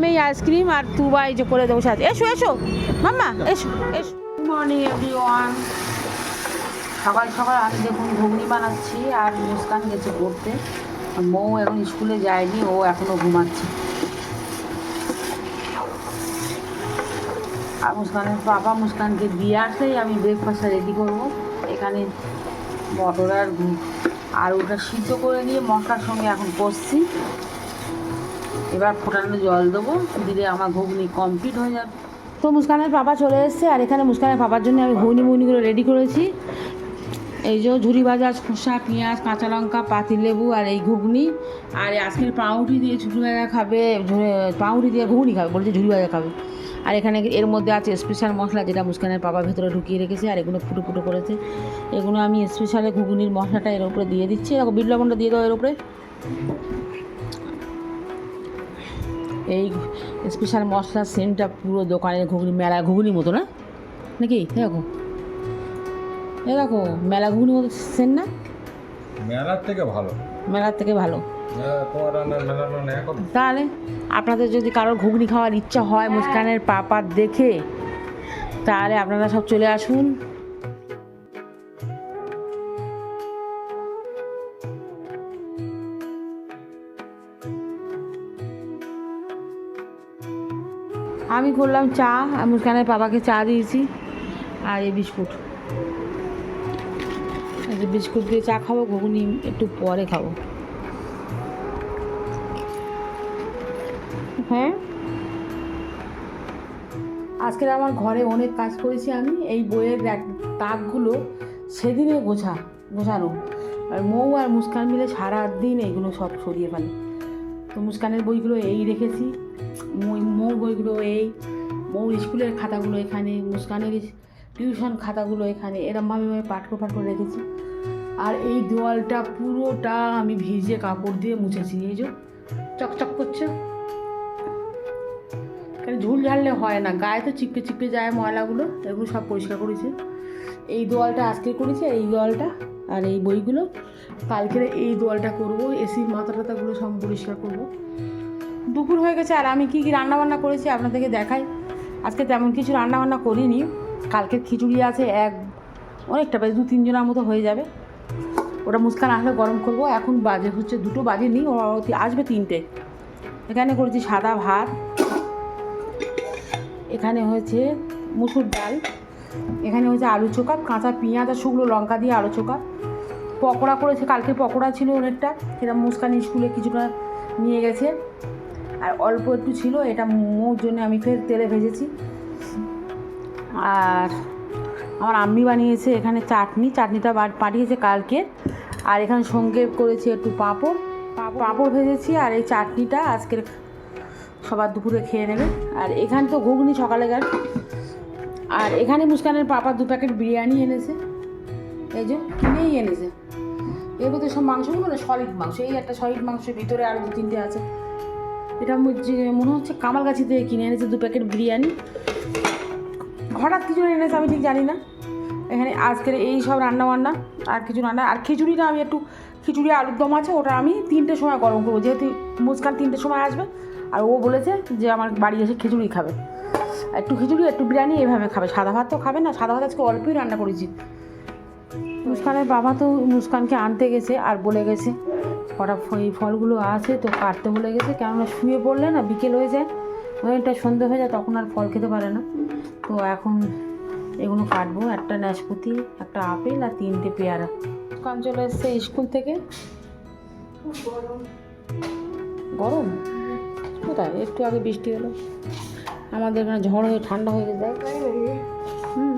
আমি আইসক্রিম আর তুবা এই যে করে দেবো সাথে। এসো এসো। মাম্মা, এসো এসো। মর্নিং এভরিওয়ান সকাল সকাল আমি দেখুন ঘুগনি বানাচ্ছি আর মুস্কান গেছে পড়তে মৌ এখন স্কুলে যায়নি, ও এখনও ঘুমাচ্ছে। আর মুস্কানের বাবা মুস্কানকে দিয়ে আসলেই আমি ব্রেকফাস্টটা রেডি করব। এখানে মটর আর ওটা সিদ্ধ করে নিয়ে মশলার সঙ্গে এখন কষছি। এবার ফোটানো জল দেবো, দিলে আমার ঘুগনি কমপ্লিট হয়ে যাবে। তো মুস্কানের পাপা চলে এসছে, আর এখানে মুস্কানের পাপার জন্য আমি ঘুগনি মুগনিগুলো রেডি করেছি। এই যে ঝুরি ভাজা খোসা পেঁয়াজ, কাঁচা লঙ্কা, পাতিলেবু আর এই ঘুগনি। আর আজকের পাউরুটি দিয়ে ঝুরি ভাজা খাবে পাউরুটি দিয়ে ঘুগনি খাবে, বলছে ঝুরি ভাজা খাবে। আর এখানে এর মধ্যে আছে স্পেশাল মশলা যেটা মুস্কানের পাপা ভেতরে ঢুকিয়ে রেখেছে, আর এগুলো ফুটো ফুটো করেছে। এগুলো আমি স্পেশাল ঘুগনির মশলাটা এর উপরে দিয়ে দিচ্ছি। এরকম বিট দিয়ে দাও এর উপরে। এই স্পেশাল মশলার সেন্টটা পুরো দোকানের ঘুগনি মেলা ঘুগনির মতো না? নাকি? দেখো। এ দেখো মেলা ঘুগনির মতো সেন্ট না? মেলার থেকে ভালো। মেলার থেকে ভালো। তাহলে আপনাদের যদি কারোর ঘুগনি খাওয়ার ইচ্ছা হয় মুস্কানের পাপার দেখে তাহলে আপনারা সব চলে আসুন। আমি করলাম চা মুস্কানের পাপাকে চা দিয়েছি, আর এই বিস্কুট। বিস্কুট দিয়ে চা খাব, ঘুগনি একটু পরে খাব। হ্যাঁ? আজকের আমার ঘরে অনেক কাজ করেছি আমি, এই বইয়ের তাকগুলো সেদিনে গোছা গোছানো। আর মৌ আর মুস্কান মিলে সারা দিন এইগুলো সব সরিয়ে ফেলে। তো মুস্কানের বইগুলো এই রেখেছি। মৌর বইগুলো এই মৌর স্কুলের খাতাগুলো এখানে, মুস্কানের টিউশন খাতাগুলো এখানে, এরমভাবে আমি পাঠ করে রেখেছি। আর এই দেওয়ালটা পুরোটা আমি ভিজে কাপড় দিয়ে মুছেছি, এই যে, চকচক করছে। কারণ ঝুল ঝাড়লে হয় না, গায়ে তো চিপকে চিপকে যায় ময়লাগুলো, এগুলো সব পরিষ্কার করেছে। এই দোয়ালটা আজকে করেছে এই দোয়ালটা আর এই বইগুলো। কালকের এই দোয়ালটা করব এসির মাথা টাথাগুলো সব পরিষ্কার করব। দুপুর হয়ে গেছে, আর আমি কী কী রান্নাবান্না করেছি আপনাদেরকে দেখাই। আজকে তেমন কিছু রান্নাবান্না করিনি। কালকের খিচুড়ি আছে এক, অনেকটা বেশ, দু তিনজনের মতো হয়ে যাবে। ওটা মুস্কান আসলে গরম করব। এখন বাজে হচ্ছে দুটো বাজে নি ও আসবে তিনটে। এখানে করেছি সাদা ভাত। এখানে হয়েছে মুসুর ডাল। এখানে হয়েছে আলু চোখা কাঁচা পেঁয়াজ আর শুকনো লঙ্কা দিয়ে আলু চোখা পকোড়া করেছে, কালকে পকোড়া ছিল অনেকটা, সেটা মুস্কান স্কুলে কিছুটা নিয়ে গেছে। আর অল্প একটু ছিল, এটা মোর জন্য আমি ফের তেলে ভেজেছি। আর আমার আম্মি বানিয়েছে এখানে চাটনি, চাটনিটা পাঠিয়েছে কালকে। আর এখানে সঙ্গে করেছি একটু পাঁপড়। পাঁপড় ভেজেছি আর এই চাটনিটা আজকের সবার দুপুরে খেয়ে নেবে। আর এখানে তো ঘুগনি সকালে গেল। আর এখানে মুস্কানের পাপা দু প্যাকেট বিরিয়ানি এনেছে। এই যে, কিনেই এনেছে। এর মধ্যে সব মাংসগুলো না সলিড মাংস। এই একটা সলিড মাংসের ভিতরে আরও দু তিনটে আছে। এটা মনে হচ্ছে কামালগাছি থেকে কিনে এনেছে দু প্যাকেট বিরিয়ানি। হঠাৎ কিছু এনেছে, আমি ঠিক জানি না। এখানে আজকের এই সব রান্না বান্না আর কিছু রান্না। আর খিচুড়িটা আমি একটু খিচুড়ি আলুর দম আছে, ওটা আমি তিনটের সময় গরম করব। যেহেতু মুস্কান তিনটের সময় আসবে, আর ও বলেছে যে আমার বাড়ি এসে খিচুড়ি খাবে। একটু খিচুড়ি, একটু বিরিয়ানি, এভাবে খাবে। সাদা ভাত তো খাবে না, সাদা ভাত আজকে অল্পই রান্না করেছি। মুস্কানের বাবা তো মুস্কানকে আনতে গেছে আর বলে গেছে, কটা এই ফলগুলো আছে তো কাটতে বলে গেছে, কেননা শুয়ে পড়লে না বিকেল হয়ে যায় ওইটা সন্ধে হয়ে যায়, তখন আর ফল খেতে পারে না। তো এখন এগুলো কাটবো, একটা নাশপাতি, একটা আপেল আর তিনটে পেয়ারা। মুস্কান চলে এসছে স্কুল থেকে। গরম? কোথায়? একটু আগে বৃষ্টি হলো। আমাদের এখানে ঝড় হয়ে ঠান্ডা হয়ে গেছে। দেখ। হুম।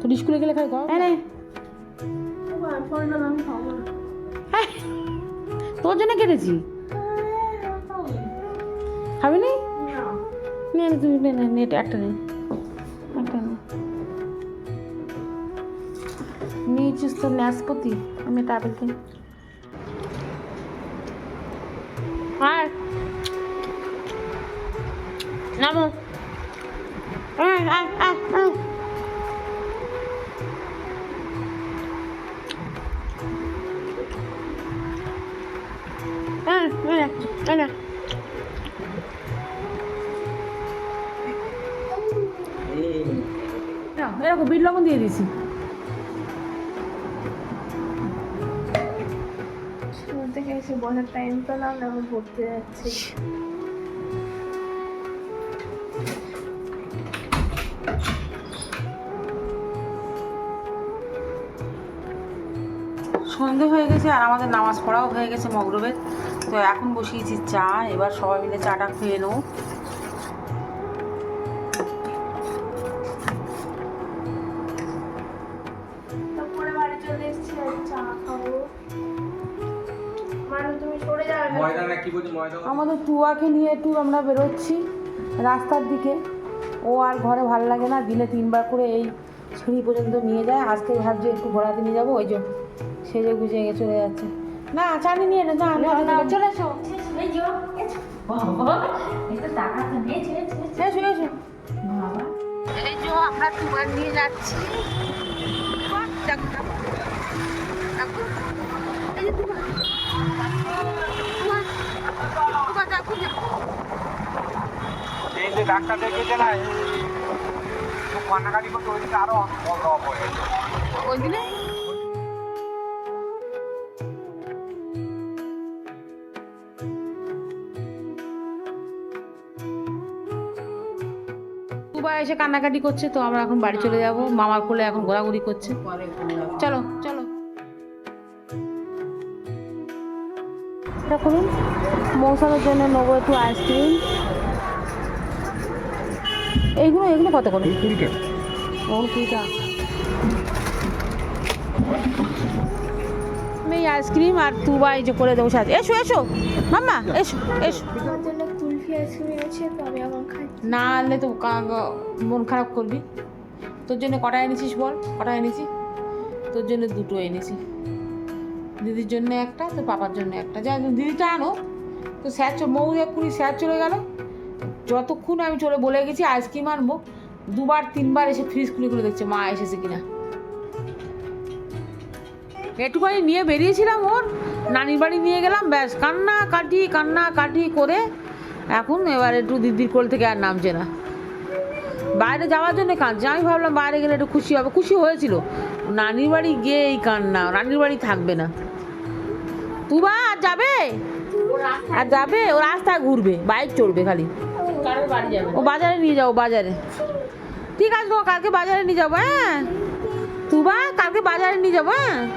তোর স্কুলে গেলে খাই গরম হ্যাঁ তোর জন্য কেটেছি। খাবি নি নে নেট একটা নে। একটা নে। নিয়েছিস তো নাশপাতি আমি কিনি আয় নামো। এরকম বিট লবণ দিয়ে দিছি স্কুল থেকে এসে বসার টাইম পেলাম না আমি পড়তে যাচ্ছি। সন্ধে হয়ে গেছে আর আমাদের নামাজ পড়াও হয়ে গেছে মগরবের তো এখন বসিয়েছি চা এবার সবাই মিলে চাটা খেয়ে নেব। মানে আমাদের টুয়াকে নিয়ে একটু আমরা বেরোচ্ছি রাস্তার দিকে। ও আর ঘরে ভালো লাগে না দিনে তিনবার করে এই সিঁড়ি পর্যন্ত নিয়ে যায়। আজকে ভাবছি একটু ঘোরাতে নিয়ে যাব ওই যে সেজে গুজে গিয়ে চলে যাচ্ছে না চানি নিয়ে না যা না চলে এসো আমরা টুয়ার নিয়ে যাচ্ছি। এই যে। ডাক্তার দেখেছে না কান্নাকাটি করতে ওই দিকে আরও বন্ধ হবে ওই দিনে দুবার এসে কান্নাকাটি করছে তো আমরা এখন বাড়ি চলে যাব। মামার কোলে এখন ঘোরাঘুরি করছে। চলো চলো। এটা করুন। মৌসামের জন্য নেব একটু আইসক্রিম। এইগুলো এগুলো কত করে? এই আইসক্রিম আর তুবা এই যে করে দেবো সাথে। এসো এসো। মাম্মা এসো এসো। না আনলে তো মন খারাপ করবি। তোর জন্য কটা এনেছিস বল? কটা এনেছি? তোর জন্য দুটো এনেছি। দিদির জন্য একটা, তোর পাপার জন্য একটা। যা দিদিটা আনো। তো স্যার মৌ এক্ষুনি স্যার চলে গেল। যতক্ষণ আমি চলে বলে গেছি, আইসক্রিম আনব। দুবার, তিনবার এসে ফ্রিজ খুলে খুলে দেখছে, মা এসেছে কিনা। একটুখানি নিয়ে বেরিয়েছিলাম ওর। নানির বাড়ি নিয়ে গেলাম, ব্যাস। কান্না কাটি কান্না কাটি করে এখন এবার একটু দিদির কোল থেকে আর নামছে না। বাইরে যাওয়ার জন্য কাঁদছে। আমি ভাবলাম বাইরে গেলে একটু খুশি হবে। খুশি হয়েছিল। নানির বাড়ি গিয়ে এই কান্না। নানির বাড়ি থাকবে না। তুবা, আর যাবে? আর যাবে? ও রাস্তায় ঘুরবে। বাইক চড়বে খালি। ও বাজারে নিয়ে যাব বাজারে। ঠিক আছে তো কালকে বাজারে নিয়ে যাব হ্যাঁ? তুবা, কালকে বাজারে নিয়ে যাব হ্যাঁ?